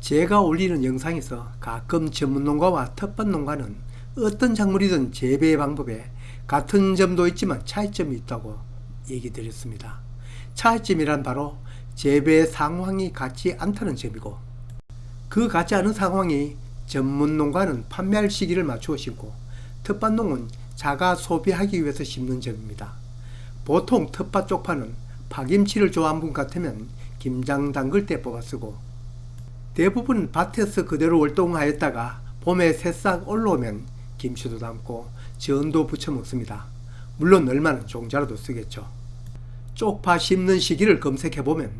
제가 올리는 영상에서 가끔 전문 농가와 텃밭 농가는 어떤 작물이든 재배 방법에 같은 점도 있지만 차이점이 있다고 얘기 드렸습니다. 차이점이란 바로 재배 상황이 같지 않다는 점이고 그 같지 않은 상황이 전문 농가는 판매할 시기를 맞추어 심고 텃밭 농은 자가 소비하기 위해서 심는 점입니다. 보통 텃밭 쪽파는 파김치를 좋아하는 분 같으면 김장 담글 때 뽑아 쓰고 대부분 밭에서 그대로 월동하였다가 봄에 새싹 올라오면 김치도 담고 전도 부쳐 먹습니다. 물론 얼마는 종자라도 쓰겠죠. 쪽파 심는 시기를 검색해 보면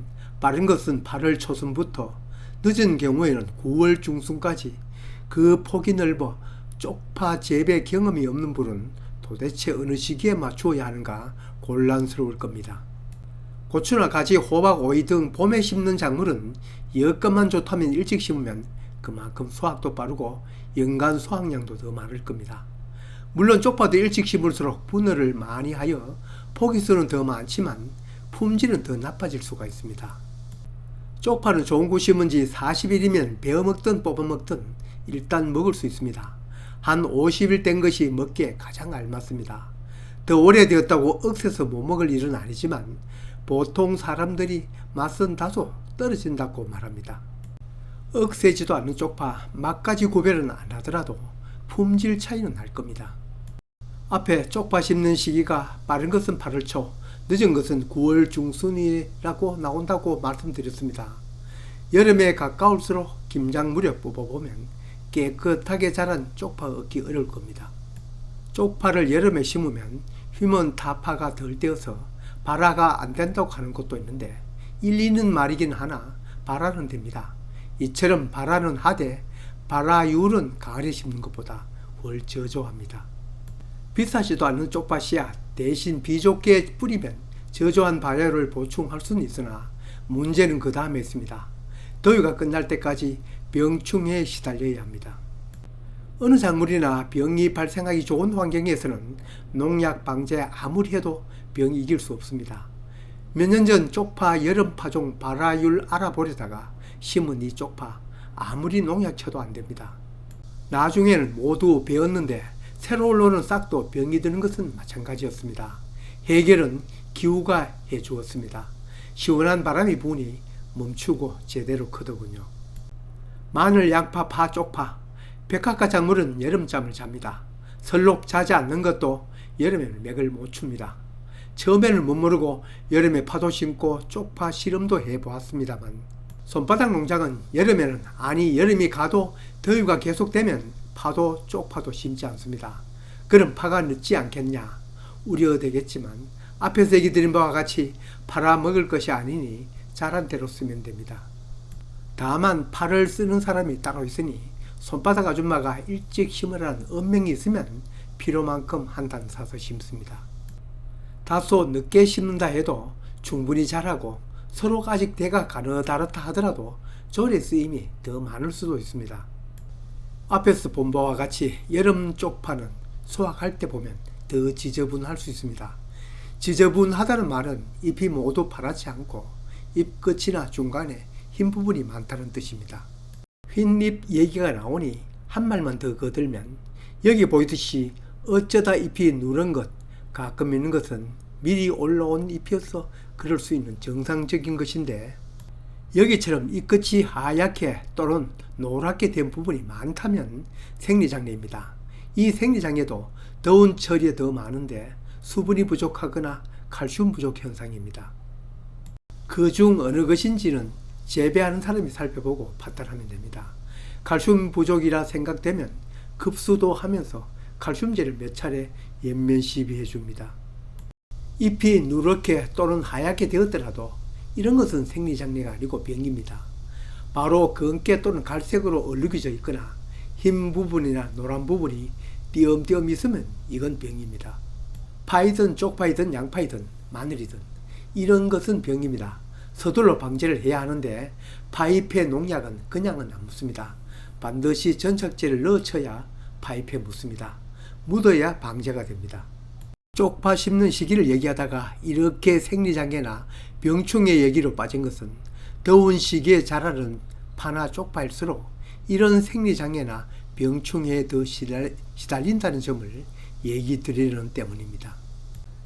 빠른 것은 8월 초순부터 늦은 경우에는 9월 중순까지 그 폭이 넓어 쪽파 재배 경험이 없는 분은 도대체 어느 시기에 맞추어야 하는가 곤란스러울 겁니다. 고추나 가지, 호박, 오이 등 봄에 심는 작물은 여건만 좋다면 일찍 심으면 그만큼 수확도 빠르고 연간 수확량도 더 많을 겁니다. 물론 쪽파도 일찍 심을수록 분할을 많이 하여 포기수는 더 많지만 품질은 더 나빠질 수가 있습니다. 쪽파는 좋은 곳 심은 지 40일이면 베어 먹든 뽑아 먹든 일단 먹을 수 있습니다. 한 50일 된 것이 먹기에 가장 알맞습니다. 더 오래되었다고 억세서 못 먹을 일은 아니지만 보통 사람들이 맛은 다소 떨어진다고 말합니다. 억세지도 않는 쪽파 맛까지 구별은 안 하더라도 품질 차이는 날 겁니다. 앞에 쪽파 심는 시기가 빠른 것은 8월 초, 늦은 것은 9월 중순이라고 나온다고 말씀드렸습니다. 여름에 가까울수록 김장 무렵 뽑아보면 깨끗하게 자란 쪽파 얻기 어려울 겁니다. 쪽파를 여름에 심으면 휘먼 타파가 덜 되어서 발화가 안 된다고 하는 것도 있는데 일리는 말이긴 하나 발화는 됩니다. 이처럼 발화는 하되 발화율은 가을에 심는 것보다 훨 저조합니다. 비싸지도 않는 쪽파 씨앗 대신 비좁게 뿌리면 저조한 발효를 보충할 수는 있으나 문제는 그 다음에 있습니다. 더위가 끝날 때까지 병충해에 시달려야 합니다. 어느 작물이나 병이 발생하기 좋은 환경에서는 농약 방제 아무리 해도 병이 이길 수 없습니다. 몇 년 전 쪽파 여름 파종 발화율 알아보려다가 심은 이 쪽파 아무리 농약 쳐도 안 됩니다. 나중에는 모두 배웠는데 새로 올라오는 싹도 병이 드는 것은 마찬가지였습니다. 해결은 기후가 해 주었습니다. 시원한 바람이 부니 멈추고 제대로 크더군요. 마늘, 양파, 파, 쪽파, 백합과 작물은 여름잠을 잡니다. 설록 자지 않는 것도 여름에는 맥을 못 춥니다. 처음에는 못 모르고 여름에 파도 심고 쪽파 실험도 해보았습니다만 손바닥 농장은 여름에는 아니 여름이 가도 더위가 계속되면 파도 쪽파도 심지 않습니다. 그럼 파가 늦지 않겠냐 우려되겠지만 앞에서 얘기 드린 바와 같이 팔아먹을 것이 아니니 자란 대로 쓰면 됩니다. 다만 팔을 쓰는 사람이 따로 있으니 손바닥 아줌마가 일찍 심으라는 엄명이 있으면 필요만큼 한단 사서 심습니다. 다소 늦게 심는다 해도 충분히 자라고 서로 아직 대가 가느다랗다 하더라도 절의 쓰임이 더 많을 수도 있습니다. 앞에서 본 바와 같이 여름 쪽파는 수확할 때 보면 더 지저분할 수 있습니다. 지저분하다는 말은 잎이 모두 파랗지 않고 잎 끝이나 중간에 흰 부분이 많다는 뜻입니다. 흰잎 얘기가 나오니 한 말만 더 거들면 여기 보이듯이 어쩌다 잎이 누런 것 가끔 있는 것은 미리 올라온 잎이어서 그럴 수 있는 정상적인 것인데 여기처럼 이 끝이 하얗게 또는 노랗게 된 부분이 많다면 생리장애입니다. 이 생리장애도 더운 철에 더 많은데 수분이 부족하거나 칼슘 부족 현상입니다. 그 중 어느 것인지는 재배하는 사람이 살펴보고 판단하면 됩니다. 칼슘 부족이라 생각되면 급수도 하면서 칼슘제를 몇 차례 연면 시비해 줍니다. 잎이 누렇게 또는 하얗게 되었더라도 이런 것은 생리장애가 아니고 병입니다. 바로 검게 또는 갈색으로 얼룩이져 있거나 흰 부분이나 노란 부분이 띄엄띄엄 있으면 이건 병입니다. 파이든 쪽파이든 양파이든 마늘이든 이런 것은 병입니다. 서둘러 방제를 해야 하는데 파이프에 농약은 그냥은 안 묻습니다. 반드시 전착제를 넣어쳐야 파이프에 묻습니다. 묻어야 방제가 됩니다. 쪽파 심는 시기를 얘기하다가 이렇게 생리장애나 병충해 얘기로 빠진 것은 더운 시기에 자라는 파나 쪽파일수록 이런 생리장애나 병충해에 더 시달- 시달린다는 점을 얘기 드리려는 때문입니다.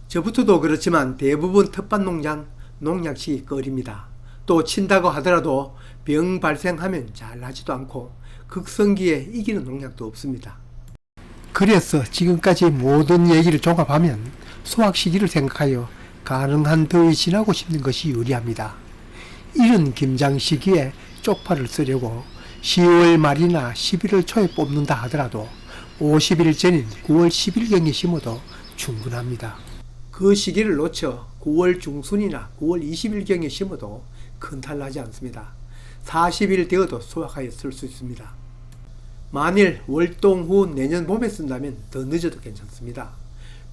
저부터도 그렇지만 대부분 텃밭 농장 농약치기 꺼립니다. 또 친다고 하더라도 병 발생하면 잘 나지도 않고 극성기에 이기는 농약도 없습니다. 그래서 지금까지 모든 얘기를 종합하면 수확 시기를 생각하여 가능한 더위 지나고 심는 것이 유리합니다. 이른 김장 시기에 쪽파를 쓰려고 10월 말이나 11월 초에 뽑는다 하더라도 50일 전인 9월 10일경에 심어도 충분합니다. 그 시기를 놓쳐 9월 중순이나 9월 20일경에 심어도 큰탈 나지 않습니다. 40일 되어도 수확하여 쓸 수 있습니다. 만일 월동 후 내년 봄에 쓴다면 더 늦어도 괜찮습니다.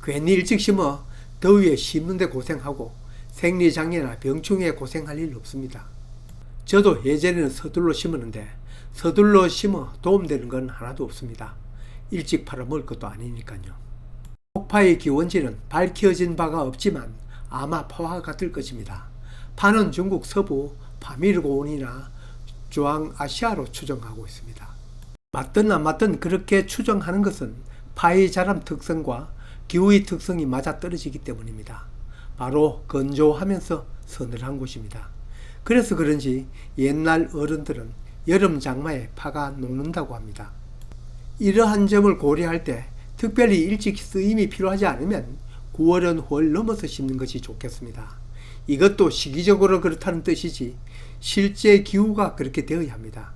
괜히 일찍 심어 더위에 심는데 고생하고 생리장애나 병충해에 고생할 일 없습니다. 저도 예전에는 서둘러 심었는데 서둘러 심어 도움되는 건 하나도 없습니다. 일찍 팔아먹을 것도 아니니까요. 폭파의 기원지는 밝혀진 바가 없지만 아마 파와 같을 것입니다. 파는 중국 서부 파미르고온이나 중앙아시아로 추정하고 있습니다. 맞든 안 맞든 그렇게 추정하는 것은 파의 자람 특성과 기후의 특성이 맞아 떨어지기 때문입니다. 바로 건조하면서 서늘한 곳입니다. 그래서 그런지 옛날 어른들은 여름 장마에 파가 녹는다고 합니다. 이러한 점을 고려할 때 특별히 일찍 쓰임이 필요하지 않으면 9월은 훨 넘어서 심는 것이 좋겠습니다. 이것도 시기적으로 그렇다는 뜻이지 실제 기후가 그렇게 되어야 합니다.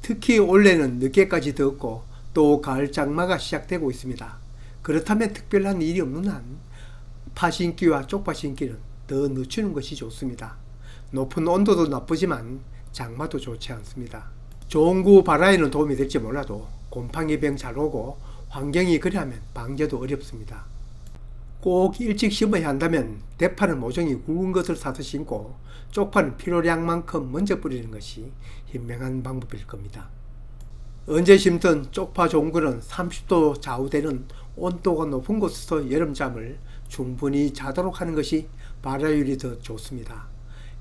특히 올해는 늦게까지 덥고 또 가을 장마가 시작되고 있습니다. 그렇다면 특별한 일이 없는 한 파신기와 쪽파신기는 더 늦추는 것이 좋습니다. 높은 온도도 나쁘지만 장마도 좋지 않습니다. 좋은 구 발화에는 도움이 될지 몰라도 곰팡이 병 잘 오고 환경이 그래하면 방제도 어렵습니다. 꼭 일찍 심어야 한다면 대파는 모종이 굵은 것을 사서 심고 쪽파는 필요량만큼 먼저 뿌리는 것이 현명한 방법일 겁니다. 언제 심든 쪽파 종굴은 30도 좌우되는 온도가 높은 곳에서 여름잠을 충분히 자도록 하는 것이 발화율이 더 좋습니다.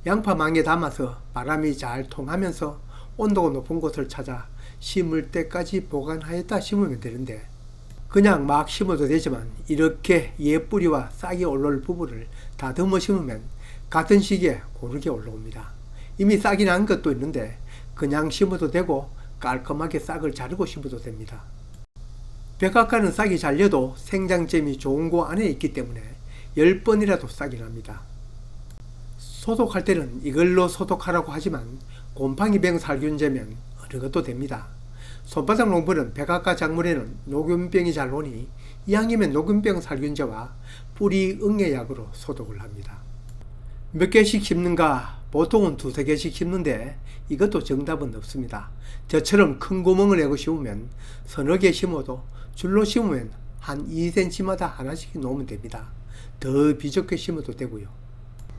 양파망에 담아서 바람이 잘 통하면서 온도가 높은 곳을 찾아 심을 때까지 보관하였다 심으면 되는데 그냥 막 심어도 되지만 이렇게 예뿌리와 싹이 올라올 부분을 다듬어 심으면 같은 시기에 고르게 올라옵니다. 이미 싹이 난 것도 있는데 그냥 심어도 되고 깔끔하게 싹을 자르고 심어도 됩니다. 백악관은 싹이 잘려도 생장점이 좋은 곳 안에 있기 때문에 10번이라도 싹이 납니다. 소독할 때는 이걸로 소독하라고 하지만 곰팡이병 살균제면 어느 것도 됩니다. 손바닥 농부는 백악과 작물에는 녹균병이 잘 오니 이왕이면 녹균병 살균제와 뿌리 응애약으로 소독을 합니다. 몇 개씩 심는가? 보통은 두세 개씩 심는데 이것도 정답은 없습니다. 저처럼 큰 구멍을 내고 심으면 서너 개 심어도 줄로 심으면 한 2cm마다 하나씩 놓으면 됩니다. 더 비좁게 심어도 되고요.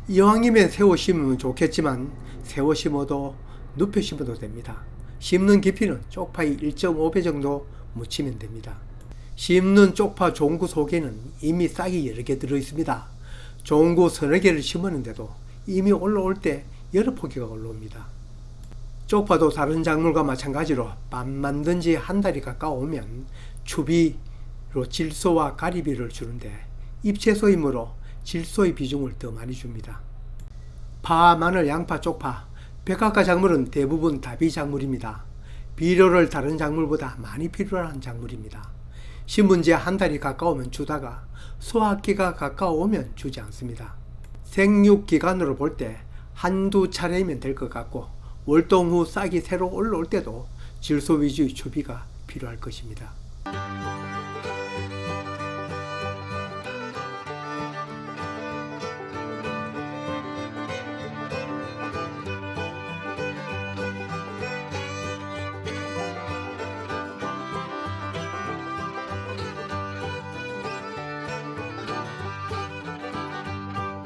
이왕이면 세워 심으면 좋겠지만 세워 심어도 눕혀 심어도 됩니다. 심는 깊이는 쪽파의 1.5배 정도 묻히면 됩니다. 심는 쪽파 종구 속에는 이미 싹이 여러 개 들어 있습니다. 종구 서너 개를 심었는데도 이미 올라올 때 여러 포기가 올라옵니다. 쪽파도 다른 작물과 마찬가지로 밤 만든 지 한 달이 가까우면 추비로 질소와 가리비를 주는데 잎채소이므로 질소의 비중을 더 많이 줍니다. 파, 마늘, 양파, 쪽파, 백합과 작물은 대부분 다비 작물입니다. 비료를 다른 작물보다 많이 필요한 작물입니다. 지한 달이 가까우면 주다가 소화기가 가까우면 주지 않습니다. 생육 기간으로 볼 때 한두 차례면 될 것 같고 월동 후 싹이 새로 올라올 때도 질소 위주의 추비가 필요할 것입니다.